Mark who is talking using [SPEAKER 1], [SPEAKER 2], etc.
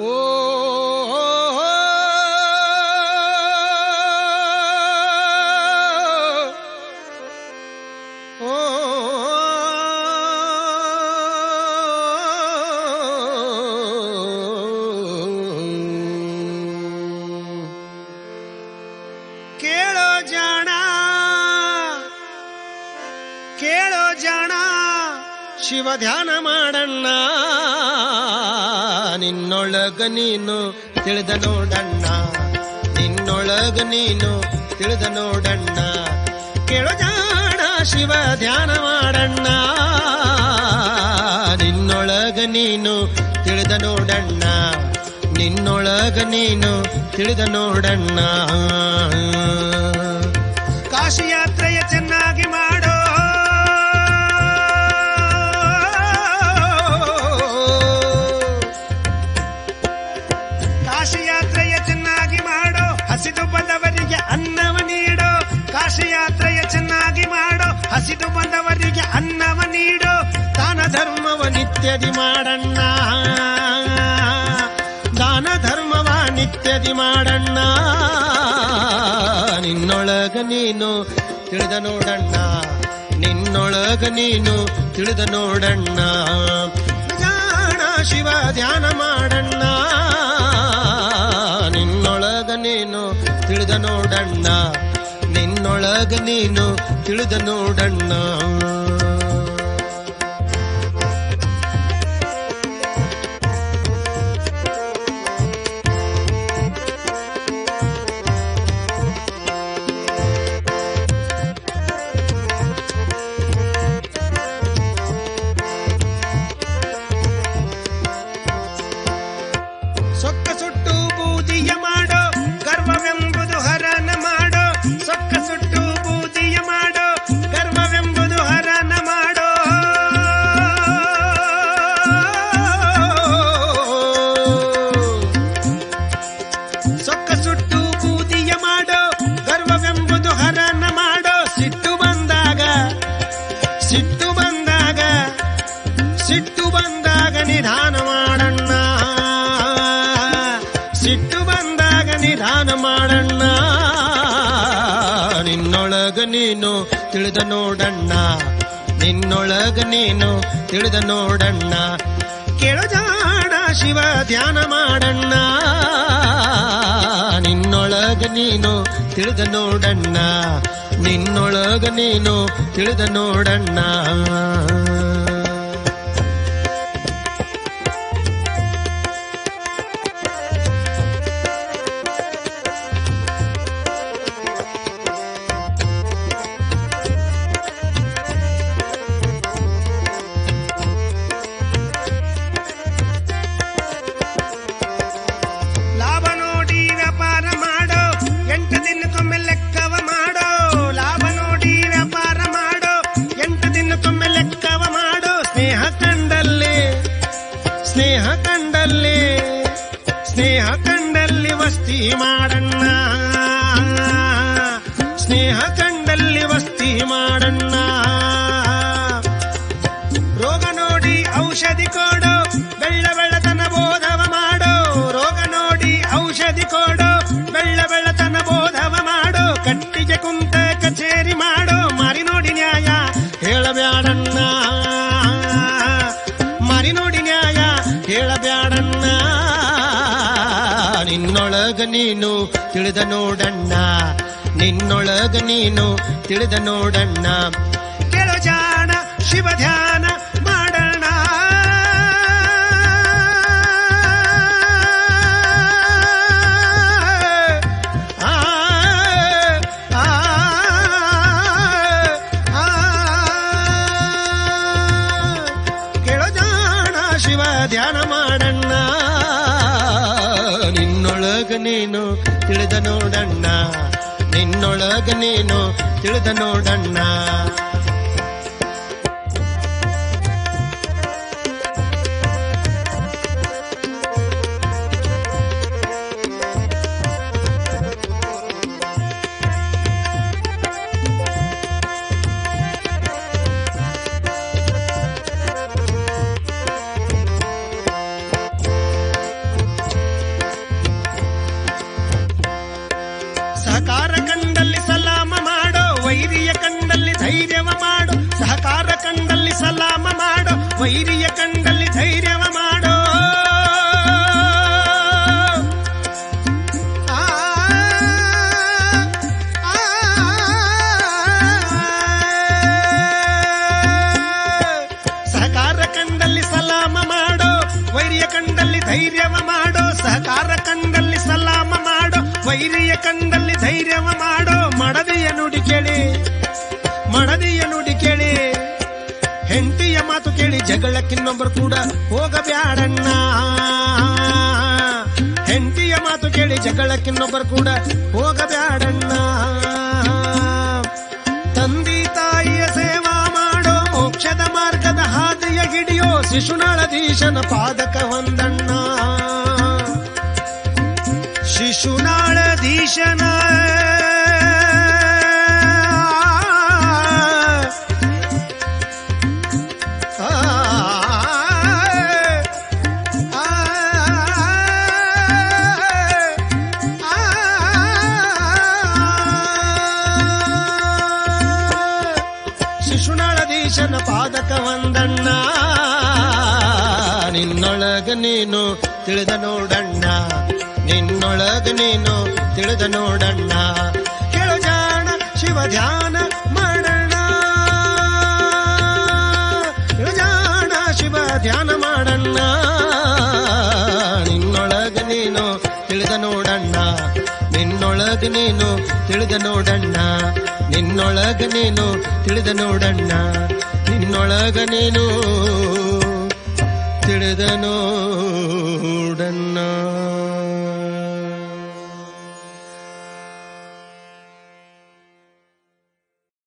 [SPEAKER 1] ಓ ಕೇಳೋ ಜಾಣ ಕೇಳೋ ಜಾಣ ಶಿವ ಧ್ಯಾನ ಮಾಡಣ್ಣ. ನಿನ್ನೊಳಗ ನೀನು ತಿಳಿದ ನೋಡಣ್ಣ. ನಿನ್ನೊಳಗ ನೀನು ತಿಳಿದ ನೋಡಣ್ಣ. ಜಾಣ ಶಿವ ಧ್ಯಾನ ಮಾಡಣ್ಣ. ನಿನ್ನೊಳಗ ನೀನು ತಿಳಿದ ನೋಡಣ್ಣ. ನಿನ್ನೊಳಗ ನೀನು ತಿಳಿದ ನೋಡಣ್ಣ. ಹಸಿದು ಬಂದವರಿಗೆ ಅನ್ನವ ನೀಡೋ, ದಾನ ಧರ್ಮವ ನಿತ್ಯದಿ ಮಾಡಣ್ಣ. ದಾನ ಧರ್ಮವ ನಿತ್ಯದಿ ಮಾಡಣ್ಣ. ನಿನ್ನೊಳಗ ನೀನು ತಿಳಿದ ನೋಡಣ್ಣ. ನಿನ್ನೊಳಗ ನೀನು ತಿಳಿದ ನೋಡಣ್ಣ. ಜಾಣ ಶಿವ, ಧ್ಯಾನ ಮಾಡಣ್ಣ. ನಿನ್ನೊಳಗ ನೀನು ತಿಳಿದ ನೋಡಣ್ಣ. ನಿನ್ನೊಳಗ ನೀನು ತಿಳಿದ ನೋಡಣ್ಣ. ನೀನು ತಿಳಿದ ನೋಡಣ್ಣ. ನಿನ್ನೊಳಗ ನೀನು ತಿಳಿದ ನೋಡಣ್ಣ. ಕೆಳಜಾಡ ಶಿವ ಧ್ಯಾನ ಮಾಡಣ್ಣ. ನಿನ್ನೊಳಗ ನೀನು ತಿಳಿದ ನೋಡಣ್ಣ. ನಿನ್ನೊಳಗ ನೀನು ತಿಳಿದ ನೋಡಣ್ಣ. ಕಂಡಲ್ಲಿ ವಸ್ತಿ ಮಾಡಣ್ಣ. ರೋಗ ನೋಡಿ ಔಷಧಿ ಕೊಡು, ಬೆಳ್ಳ ಬೆಳ್ಳತನ ಬೋಧವ ಮಾಡೋ. ರೋಗ ನೋಡಿ ಔಷಧಿ ಕೊಡು, ಬೆಳ್ಳ ಬೆಳ್ಳತನ ಬೋಧವ ಮಾಡೋ. ಕಟ್ಟಿಗೆ ಕುಂತ ಕಚೇರಿ ಮಾಡೋ, ಮಾರಿ ನೋಡಿ ನ್ಯಾಯ ಹೇಳಬ್ಯಾಡಣ್ಣ. ಮಾರಿ ನೋಡಿ ನ್ಯಾಯ ಹೇಳಬ್ಯಾಡಣ್ಣ. ನಿನ್ನೊಳಗ ನೀನು ತಿಳಿದ ನೋಡಣ್ಣ. ನಿನ್ನೊಳಗ ನೀನು ತಿಳಿದ ನೋಡಣ್ಣ ಕೇಳು ಜಾಣ ಶಿವ ಧ್ಯಾನ ಮಾಡಣ್ಣ ಆ, ಆ, ಆ, ಕೇಳು ಜಾಣ ಶಿವ ಧ್ಯಾನ ಮಾಡಣ್ಣ ನಿನ್ನೊಳಗ ನೀನು ತಿಳಿದ ನೋಡಣ್ಣ ನಿನ್ನೊಳಗ ನೀನು ತಿಳಿದ ನೋಡಣ್ಣ. ವೈರಿಯ ಕಂಡಲ್ಲಿ ಧೈರ್ಯವ ಮಾಡೋ ಸಹಕಾರ ಕಂಡಲ್ಲಿ ಸಲಾಮ ಮಾಡೋ ವೈರಿಯ ಕಂಡಲ್ಲಿ ಧೈರ್ಯವ ಮಾಡೋ ಸಹಕಾರ ಕಂಡಲ್ಲಿ ಸಲಾಮ ಮಾಡೋ ವೈರಿಯ ಕಂಡಲ್ಲಿ ಧೈರ್ಯವ ಮಾಡೋ ಮಡದಿಯ ನುಡಿ ಕೇಳಿ ಮಡದಿಯ ನುಡಿ ಕೇಳಿ ಕೇಳಿ ಜಗಳಕ್ಕಿನ್ನೊಬ್ಬರು ಕೂಡ ಹೋಗಬ್ಯಾಡಣ್ಣ. ಹೆಂಡತಿಯ ಮಾತು ಕೇಳಿ ಜಗಳಕ್ಕಿನ್ನೊಬ್ಬರು ಕೂಡ ಹೋಗಬ್ಯಾಡಣ್ಣ. ತಂದಿ ತಾಯಿಯ ಸೇವಾ ಮಾಡೋ ಮೋಕ್ಷದ ಮಾರ್ಗದ ಹಾದಿಯ ಹಿಡಿಯೋ ಶಿಶುನಾಳಧೀಶನ ಪಾದಕ ಹೊಂದಣ್ಣ. ಶಿಶುನಾಳಧೀಶನ ಶಿಶುನಾಳಧೀಶನ ಪಾದಕ ಒಂದಣ್ಣ. ನಿನ್ನೊಳಗ ನೀನು ತಿಳಿದ ನೋಡಣ್ಣ. ನಿನ್ನೊಳಗ ನೀನು ತಿಳಿದ ನೋಡಣ್ಣ. ಕೇಳು ಜಾಣ, ಶಿವ ಧ್ಯಾನ ಮಾಡಣ್ಣ ಕೆಳಜಾಣ ಜಾಣ, ಶಿವ ಧ್ಯಾನ ಮಾಡಣ್ಣ ನಿನ್ನೊಳಗ ನೀನು ತಿಳಿದ ನೋಡಣ್ಣ. ನಿನ್ನೊಳಗ ನೀನು ತಿಳಿದ ನೋಡಣ್ಣ. ನಿನ್ನೊಳಗ ನೀನು ತಿಳಿದ ನೋಡಣ್ಣ. ನಿನ್ನೊಳಗ ನೀನು ತಿಳಿದ ನೋಡಣ್ಣ